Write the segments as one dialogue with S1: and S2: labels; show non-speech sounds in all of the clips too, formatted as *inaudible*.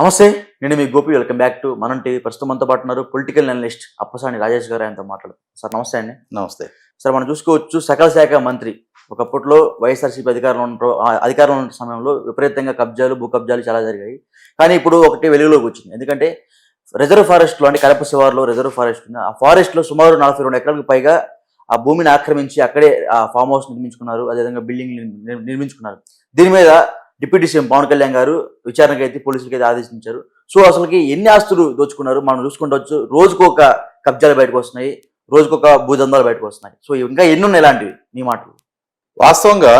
S1: నమస్తే నేను మీ Gopi. Welcome back to Manam TV ప్రస్తుతం మనతో పాటు ఉన్నారు పొలిటికల్ అనలిస్ట్ అప్పసాని రాజేష్ గారు ఆయనతో మాట్లాడు సార్ నమస్తే అండి.
S2: నమస్తే.
S1: సార్ మనం చూసుకోవచ్చు సకల శాఖ మంత్రి. ఒకప్పట్లో వైఎస్ఆర్సీపీ అధికారంలో ఉన్న అధికారంలో ఉన్న సమయంలో విపరీతంగా కబ్జాలు భూ కబ్జాలు చాలా జరిగాయి. కానీ ఇప్పుడు ఒకటి వెలుగులోకి వచ్చింది. ఎందుకంటే రిజర్వ్ ఫారెస్ట్లో అంటే కడప శివార్లో రిజర్వ్ ఫారెస్ట్ ఉంది. ఆ ఫారెస్ట్లో సుమారు నలభై రెండు ఎకరాలకు పైగా ఆ భూమిని ఆక్రమించి అక్కడే ఆ ఫామ్ హౌస్ నిర్మించుకున్నారు. అదేవిధంగా బిల్డింగ్ నిర్మించుకున్నారు. దీని మీద డిప్యూటీ సీఎం పవన్ కళ్యాణ్ గారు విచారణకు అయితే పోలీసులకి అయితే ఆదేశించారు. సో అసలుకి ఎన్ని ఆస్తులు దోచుకున్నారు? మనం చూసుకుంటవచ్చు రోజుకు ఒక కబ్జాలు బయటకు వస్తున్నాయి. రోజుకొక భూదందాలు బయటకు వస్తున్నాయి. సో ఇంకా ఎన్ని ఉన్నాయి ఇలాంటివి? మీ మాటలు.
S2: వాస్తవంగా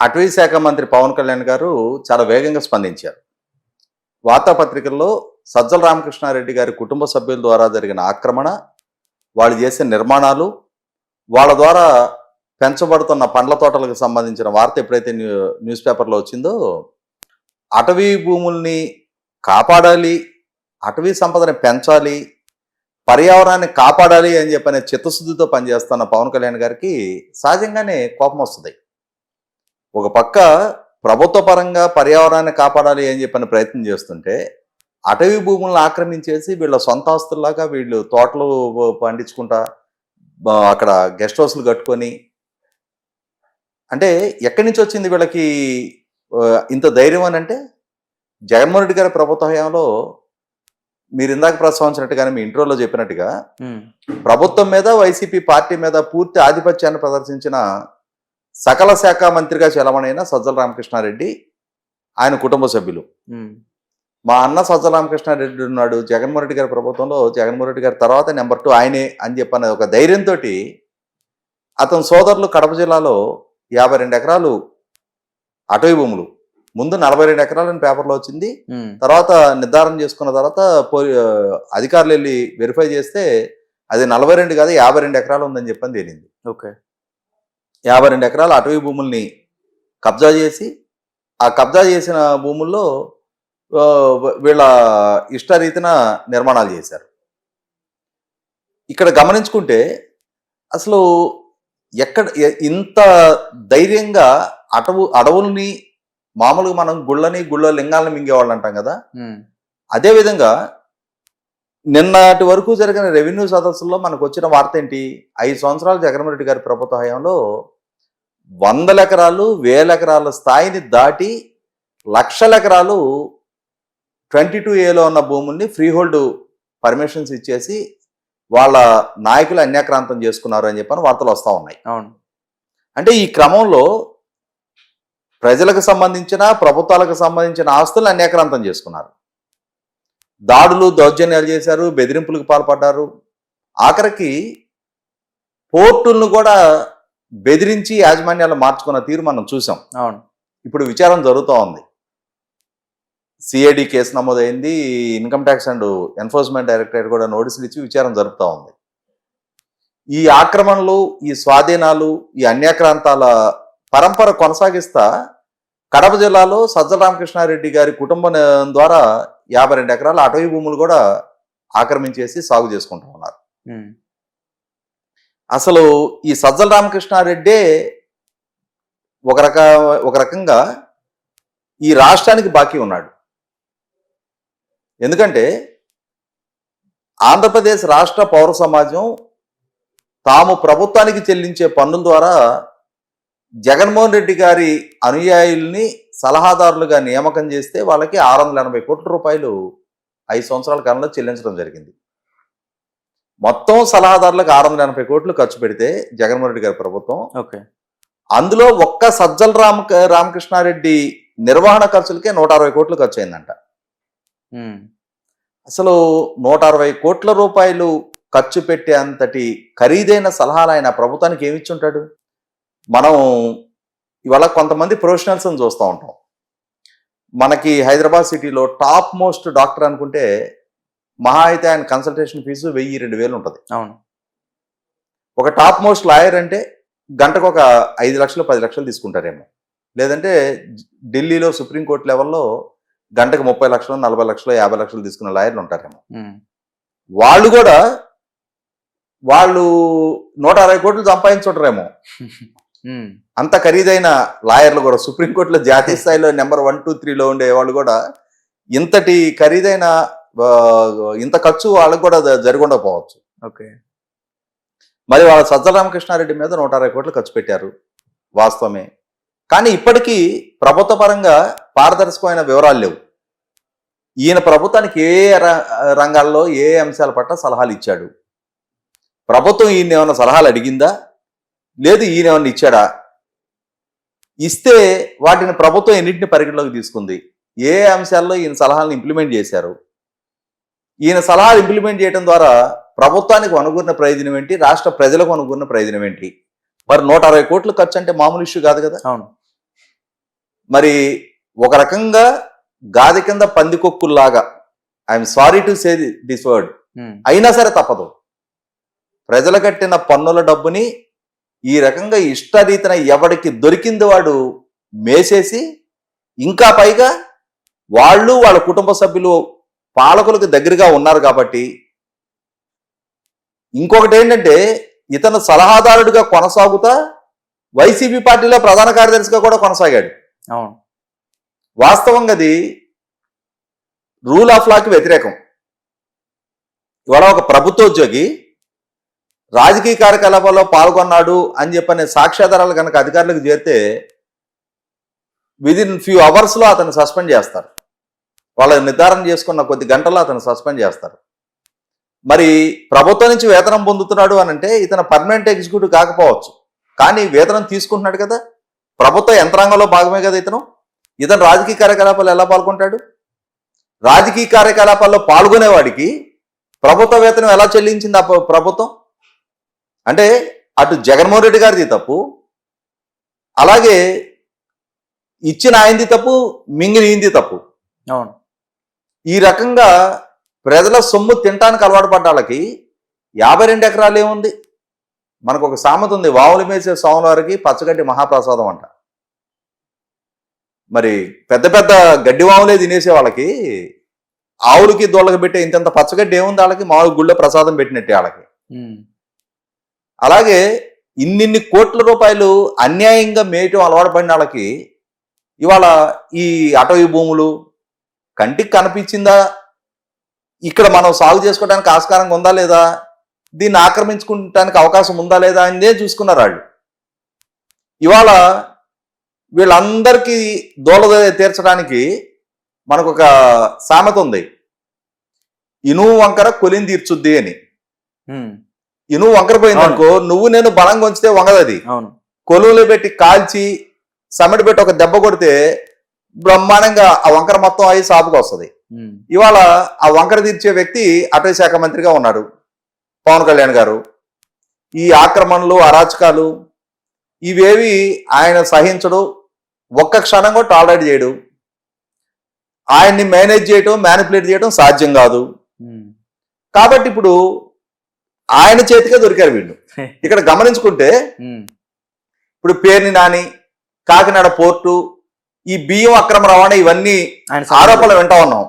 S2: అటవీ శాఖ మంత్రి పవన్ కళ్యాణ్ గారు చాలా వేగంగా స్పందించారు. వార్తాపత్రికల్లో సజ్జల రామకృష్ణారెడ్డి గారి కుటుంబ సభ్యుల ద్వారా జరిగిన ఆక్రమణ వాళ్ళు చేసే నిర్మాణాలు వాళ్ళ ద్వారా పెంచబడుతున్న పండ్ల తోటలకు సంబంధించిన వార్త ఎప్పుడైతే న్యూ న్యూస్ పేపర్లో వచ్చిందో అటవీ భూముల్ని కాపాడాలి అటవీ సంపదని పెంచాలి పర్యావరణాన్ని కాపాడాలి అని చెప్పనే చిత్తశుద్ధితో పనిచేస్తున్న పవన్ కళ్యాణ్ గారికి సహజంగానే కోపం వస్తుంది. ఒక పక్క ప్రభుత్వ పరంగా పర్యావరణాన్ని కాపాడాలి అని చెప్పని ప్రయత్నం చేస్తుంటే అటవీ భూములను ఆక్రమించేసి వీళ్ళ సొంత ఆస్తుల్లాగా వీళ్ళు తోటలు పండించుకుంటా అక్కడ గెస్ట్ హౌస్లు కట్టుకొని అంటే ఎక్కడి నుంచి వచ్చింది వీళ్ళకి ఇంత ధైర్యం అని అంటే జగన్మోహన్ రెడ్డి గారి ప్రభుత్వ హయాంలో మీరు ఇందాక ప్రస్తావించినట్టుగానే మీ ఇంట్రోలో చెప్పినట్టుగా ప్రభుత్వం మీద వైసీపీ పార్టీ మీద పూర్తి ఆధిపత్యాన్ని ప్రదర్శించిన సకల శాఖ మంత్రిగా చెలమణైన సజ్జల రామకృష్ణారెడ్డి ఆయన కుటుంబ సభ్యులు. మా అన్న సజ్జల రామకృష్ణారెడ్డి ఉన్నాడు జగన్మోహన్ రెడ్డి గారి ప్రభుత్వంలో జగన్మోహన్ రెడ్డి గారి తర్వాత నెంబర్ టూ ఆయనే అని చెప్పనే ఒక ధైర్యంతో అతని సోదరులు కడప జిల్లాలో యాభై రెండు ఎకరాలు అటవీ భూములు. ముందు నలభై రెండు ఎకరాలని పేపర్లో వచ్చింది. తర్వాత నిర్ధారణ చేసుకున్న తర్వాత అధికారులు వెళ్ళి వెరిఫై చేస్తే అది నలభై రెండు కాదు యాభై రెండు ఎకరాలు ఉందని చెప్పని తేలింది.
S1: ఓకే.
S2: యాభై రెండు ఎకరాల అటవీ భూముల్ని కబ్జా చేసి ఆ కబ్జా చేసిన భూముల్లో వీళ్ళ ఇష్టరీతిన నిర్మాణాలు చేశారు. ఇక్కడ గమనించుకుంటే అసలు ఎక్కడ ఇంత ధైర్యంగా అటవు అడవుల్ని మామూలుగా మనం గుళ్ళని గుళ్ళ లింగాలను మింగేవాళ్ళు అంటాం కదా?
S1: ఉమ్,
S2: అదేవిధంగా నిన్నటి వరకు జరిగిన రెవెన్యూ సదస్సుల్లో మనకు వచ్చిన వార్త ఏంటి? ఐదు సంవత్సరాలు జగన్మోహన్ రెడ్డి గారి ప్రభుత్వ హయాంలో వందల ఎకరాలు వేల ఎకరాల స్థాయిని దాటి లక్షల ఎకరాలు ట్వంటీ టూ ఏలో ఉన్న భూముల్ని ఫ్రీ హోల్డ్ పర్మిషన్స్ ఇచ్చేసి వాళ్ళ నాయకులు అన్యాక్రాంతం చేసుకున్నారు అని చెప్పని వార్తలు వస్తూ ఉన్నాయి.
S1: అవును.
S2: అంటే ఈ క్రమంలో ప్రజలకు సంబంధించిన ప్రభుత్వాలకు సంబంధించిన ఆస్తులు అన్యాక్రాంతం చేసుకున్నారు. దాడులు దౌర్జన్యాలు చేశారు బెదిరింపులకు పాల్పడ్డారు. ఆఖరికి పోర్టులను కూడా బెదిరించి యాజమాన్యాలు మార్చుకున్న తీరు మనం చూసాం.
S1: అవును.
S2: ఇప్పుడు విచారణ జరుగుతూ ఉంది. సిఐడి కేసు నమోదైంది. Income tax and enforcement directorate కూడా నోటీసులు ఇచ్చి విచారణ జరుపుతూ ఉంది. ఈ ఆక్రమణలు ఈ స్వాధీనాలు ఈ అన్యాక్రాంతాల పరంపర కొనసాగిస్తా కడప జిల్లాలో సజ్జల రామకృష్ణారెడ్డి గారి కుటుంబం ద్వారా యాభై రెండు ఎకరాల అటవీ భూములు కూడా ఆక్రమించేసి సాగు చేసుకుంటూ ఉన్నారు. అసలు ఈ సజ్జల రామకృష్ణారెడ్డే ఒక రక ఒక రకంగా ఈ రాష్ట్రానికి బాకీ ఉన్నాడు. ఎందుకంటే ఆంధ్రప్రదేశ్ రాష్ట్ర పౌర సమాజం తాము ప్రభుత్వానికి చెల్లించే పన్నుల ద్వారా జగన్మోహన్ రెడ్డి గారి అనుయాయుల్ని సలహాదారులుగా నియామకం చేస్తే వాళ్ళకి ఆరు వందల ఎనభై కోట్ల రూపాయలు ఐదు సంవత్సరాల కాలంలో చెల్లించడం జరిగింది. మొత్తం సలహాదారులకు ఆరు వందల ఎనభై కోట్లు ఖర్చు పెడితే జగన్మోహన్ రెడ్డి గారి ప్రభుత్వం.
S1: ఓకే.
S2: అందులో ఒక్క సజ్జల రామ రామకృష్ణారెడ్డి నిర్వహణ ఖర్చులకే నూట అరవై కోట్లు ఖర్చు అయిందంట. అసలు నూట అరవై కోట్ల రూపాయలు ఖర్చు పెట్టే అంతటి ఖరీదైన సలహాలు ఆయన ప్రభుత్వానికి ఏమిచ్చి ఉంటాడు మనం ఇవాళ కొంతమంది ప్రొఫెషనల్స్ అని చూస్తూ ఉంటాం. మనకి హైదరాబాద్ సిటీలో టాప్ మోస్ట్ డాక్టర్ అనుకుంటే మహా అయితే ఆయన కన్సల్టేషన్ ఫీజు వెయ్యి రెండు వేలు ఉంటుంది.
S1: అవును.
S2: ఒక టాప్ మోస్ట్ లాయర్ అంటే గంటకు ఒక ఐదు లక్షలు పది లక్షలు తీసుకుంటారేమో. లేదంటే ఢిల్లీలో సుప్రీంకోర్టు లెవెల్లో గంటకు ముప్పై లక్షలు నలభై లక్షలు యాభై లక్షలు తీసుకున్న లాయర్లు ఉంటారేమో. వాళ్ళు కూడా వాళ్ళు నూట అరవై కోట్లు సంపాదించుంటారేమో. *laughs* అంత ఖరీదైన లాయర్లు కూడా సుప్రీంకోర్టులో జాతీయ *laughs* స్థాయిలో నెంబర్ వన్ టూ త్రీలో ఉండే వాళ్ళు కూడా ఇంతటి ఖరీదైన ఇంత ఖర్చు వాళ్ళకు కూడా జ- జరిగి ఉండకపోవచ్చు
S1: ఓకే.
S2: మరి వాళ్ళ సజ్జల రామకృష్ణారెడ్డి మీద నూట అరవై కోట్లు ఖర్చు పెట్టారు వాస్తవమే. కానీ ఇప్పటికీ ప్రభుత్వ పరంగా పారదర్శకమైన వివరాలు లేవు. ఈయన ప్రభుత్వానికి ఏ రంగాల్లో ఏ అంశాల పట్ల సలహాలు ఇచ్చాడు? ప్రభుత్వం ఈయన ఏమైనా సలహాలు అడిగిందా? లేదు ఈయన ఏమైనా ఇచ్చాడా? ఇస్తే వాటిని ప్రభుత్వం ఎన్నింటిని పరిగణలోకి తీసుకుంది? ఏ అంశాల్లో ఈయన సలహాలను ఇంప్లిమెంట్ చేశారు? ఈయన సలహాలు ఇంప్లిమెంట్ చేయడం ద్వారా ప్రభుత్వానికి అనుగున్న ప్రయోజనం ఏంటి? రాష్ట్ర ప్రజలకు అనుగున్న ప్రయోజనం ఏంటి? మరి నూట అరవై కోట్లు ఖర్చు అంటే మామూలు ఇష్యూ కాదు కదా?
S1: అవును.
S2: మరి ఒక రకంగా గాది కింద పందికొక్కుల్లాగా I'm sorry to say this word అయినా సరే తప్పదు. ప్రజలు కట్టిన పన్నుల డబ్బుని ఈ రకంగా ఇష్టరీతిన ఎవడికి దొరికింది వాడు మేసేసి ఇంకా పైగా వాళ్ళు వాళ్ళ కుటుంబ సభ్యులు పాలకులకు దగ్గరగా ఉన్నారు కాబట్టి ఇంకొకటి ఏంటంటే ఇతను సలహాదారుడిగా కొనసాగుతా వైసీపీ పార్టీలో ప్రధాన కార్యదర్శిగా కూడా కొనసాగాడు.
S1: అవును.
S2: వాస్తవంగా అది రూల్ ఆఫ్ లాకి వ్యతిరేకం. ఇవాళ ఒక ప్రభుత్వోద్యోగి రాజకీయ కార్యకలాపాల్లో పాల్గొన్నాడు అని చెప్పనే సాక్ష్యాధారాలు కనుక అధికారులకు చేరితే విదిన్ ఫ్యూ అవర్స్లో అతను సస్పెండ్ చేస్తారు. వాళ్ళ నిర్ధారణ చేసుకున్న కొద్ది గంటల్లో అతను సస్పెండ్ చేస్తారు. మరి ప్రభుత్వం నుంచి వేతనం పొందుతున్నాడు అని అంటే ఇతను పర్మనెంట్ ఎగ్జిక్యూటివ్ కాకపోవచ్చు. కానీ వేతనం తీసుకుంటున్నాడు కదా? ప్రభుత్వ యంత్రాంగంలో భాగమే కదా ఇతను? ఇతను రాజకీయ కార్యకలాపాలు ఎలా పాల్గొంటాడు? రాజకీయ కార్యకలాపాల్లో పాల్గొనేవాడికి ప్రభుత్వ వేతనం ఎలా చెల్లించింది ఆ ప్ర- ప్రభుత్వం? అంటే అటు జగన్మోహన్ రెడ్డి గారిది తప్పు అలాగే ఇచ్చిన ఆయనది తప్పు మింగిన ఈంది తప్పు.
S1: అవును.
S2: ఈ రకంగా ప్రజల సొమ్ము తినటానికి అలవాటు పడ్డ వాళ్ళకి యాభై రెండు ఎకరాలు ఏముంది? మనకు ఒక సామెత ఉంది వావులు మేసే సోముల వారికి పచ్చగడ్డి మహాప్రసాదం అంట. మరి పెద్ద పెద్ద గడ్డి వాములే తినేసే వాళ్ళకి ఆవులకి దోళ్ళకి పెట్టే ఇంతంత పచ్చగడ్డి ఏముంది వాళ్ళకి మామూలు గుళ్ళో ప్రసాదం పెట్టినట్టే వాళ్ళకి అలాగే ఇన్నిన్ని కోట్ల రూపాయలు అన్యాయంగా మేయటం అలవాటు పడిన వాళ్ళకి ఇవాళ ఈ అటవీ భూములు కంటికి కనిపించిందా? ఇక్కడ మనం సాగు చేసుకోవడానికి ఆస్కారంగా ఉందా లేదా? దీన్ని ఆక్రమించుకోవడానికి అవకాశం ఉందా లేదా అనే చూసుకున్నారు వాళ్ళు. ఇవాళ వీళ్ళందరికీ దోల తీర్చడానికి మనకు ఒక సామెత ఉంది. ఇనుము వంకర కొలిని తీర్చుద్ది అని. ఇనుము వంకర పోయిందనుకో నువ్వు నేను బలంగా ఉంచితే వంగదది
S1: అవును.
S2: కొలువులో పెట్టి కాల్చి సమిడి పెట్టి ఒక దెబ్బ కొడితే బ్రహ్మాండంగా ఆ వంకర మొత్తం అయి సాపుకు వస్తుంది. ఇవాళ ఆ వంకర తీర్చే వ్యక్తి అటవీ శాఖ మంత్రిగా ఉన్నాడు. పవన్ కళ్యాణ్ గారు ఈ ఆక్రమణలు అరాచకాలు ఇవేవి ఆయన సహించడు ఒక్క క్షణం కూడా టాలరేట్ చేయడు. ఆయన్ని మేనేజ్ చేయటం మ్యానిపులేట్ చేయడం సాధ్యం కాదు. కాబట్టి ఇప్పుడు ఆయన చేతికే దొరికారు వీళ్ళు. ఇక్కడ గమనించుకుంటే ఇప్పుడు పేర్ని నాని కాకినాడ పోర్టు ఈ బియ్యం అక్రమ రవాణా ఇవన్నీ
S1: ఆయన
S2: ఆరోపణలు వింటా ఉన్నాం.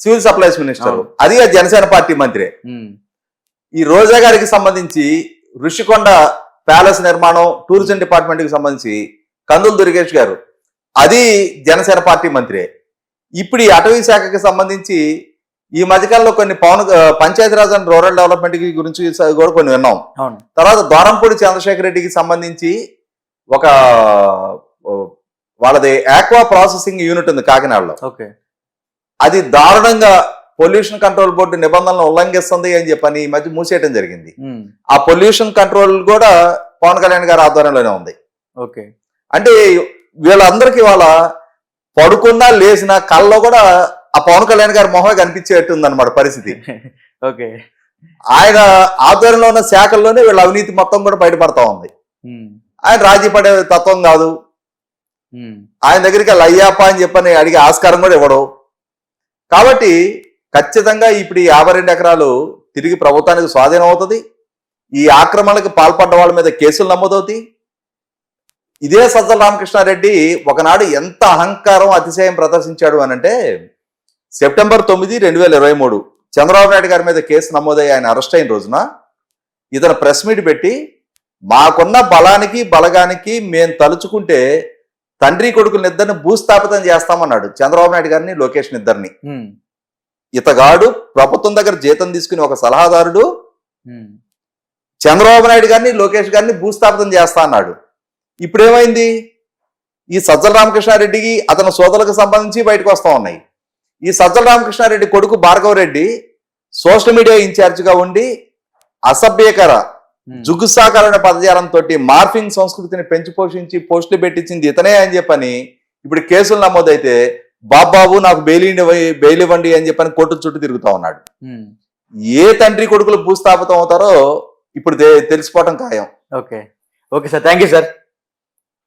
S2: Civil supplies minister. అది జనసేన పార్టీ మంత్రి. ఈ రోజా గారికి సంబంధించి ఋషికొండ ప్యాలెస్ నిర్మాణం టూరిజం డిపార్ట్మెంట్కి సంబంధించి కందులు దుర్గేష్ గారు. అది జనసేన పార్టీ మంత్రి. ఇప్పుడు ఈ అటవీ శాఖకి సంబంధించి ఈ మధ్యకాలంలో కొన్ని పవన్ పంచాయతీరాజ్ అండ్ రూరల్ డెవలప్మెంట్కి గురించి కూడా కొన్ని విన్నాం. తర్వాత ద్వారంపూడి చంద్రశేఖర్ రెడ్డికి సంబంధించి ఒక వాళ్ళది ఆక్వా ప్రాసెసింగ్ యూనిట్ ఉంది కాకినాడలో.
S1: ఓకే.
S2: అది దారుణంగా పొల్యూషన్ కంట్రోల్ బోర్డు నిబంధనలను ఉల్లంఘిస్తుంది అని చెప్పని ఈ మధ్య మూసేయడం జరిగింది. ఆ పొల్యూషన్ కంట్రోల్ కూడా పవన్ కళ్యాణ్ గారి ఆధ్వర్యంలోనే ఉంది.
S1: ఓకే.
S2: అంటే వీళ్ళందరికీ వాళ్ళ పడుకున్నా లేచిన కళ్ళలో కూడా ఆ పవన్ కళ్యాణ్ గారి మొహమే కనిపించేట్టుంది అనమాట పరిస్థితి. *laughs*
S1: ఓకే.
S2: ఆయన ఆధ్వర్యంలో ఉన్న శాఖల్లోనే వీళ్ళ అవినీతి మొత్తం కూడా బయటపడతా ఉంది. ఆయన రాజీ పడే తత్వం కాదు. ఆయన దగ్గరికి వెళ్ళి అయ్యాప అని చెప్పని అడిగే ఆస్కారం కూడా ఇవ్వడు. కాబట్టి ఖచ్చితంగా ఇప్పుడు ఈ యాభై రెండు ఎకరాలు తిరిగి ప్రభుత్వానికి స్వాధీనం అవుతుంది. ఈ ఆక్రమణలకు పాల్పడ్డ వాళ్ళ మీద కేసులు నమోదవుతాయి. ఇదే సజ్జల రామకృష్ణారెడ్డి ఒకనాడు ఎంత అహంకారం అతిశయం ప్రదర్శించాడు అనంటే సెప్టెంబర్ తొమ్మిది రెండు వేల ఇరవై మూడు చంద్రబాబు నాయుడు గారి మీద కేసు నమోదయ్యి ఆయన అరెస్ట్ అయిన రోజున ఇతను ప్రెస్ మీట్ పెట్టి మాకున్న బలానికి బలగానికి మేము తలుచుకుంటే తండ్రి కొడుకులు ఇద్దరిని భూస్థాపితం చేస్తామన్నాడు చంద్రబాబు నాయుడు గారిని లోకేష్ ఇద్దరిని. ఇతగాడు ప్రభుత్వం దగ్గర జీతం తీసుకుని ఒక సలహాదారుడు చంద్రబాబు నాయుడు గారిని లోకేష్ గారిని భూస్థాపితం చేస్తా అన్నాడు. ఇప్పుడు ఏమైంది ఈ సజ్జల రామకృష్ణారెడ్డికి అతని సోదరులకు సంబంధించి బయటకు వస్తా ఉన్నాయి. ఈ సజ్జల రామకృష్ణారెడ్డి కొడుకు భార్గవ రెడ్డి సోషల్ మీడియా ఇన్ఛార్జిగా ఉండి అసభ్యకర. జుగుసాకరణ పదజాలంతో మార్ఫింగ్ సంస్కృతిని పెంచి పోషించి పోస్టులు పెట్టించింది ఇతనే అని చెప్పని ఇప్పుడు కేసులు నమోదైతే బాబాబు నాకు బెయిల్ బెయిల్ ఇవ్వండి అని చెప్పని కోర్టు చుట్టూ తిరుగుతా ఉన్నాడు. ఏ తండ్రి కొడుకులు భూస్థాపితం అవుతారో ఇప్పుడు తెలిసిపోవటం ఖాయం.
S1: Okay. Okay sir. Thank you sir.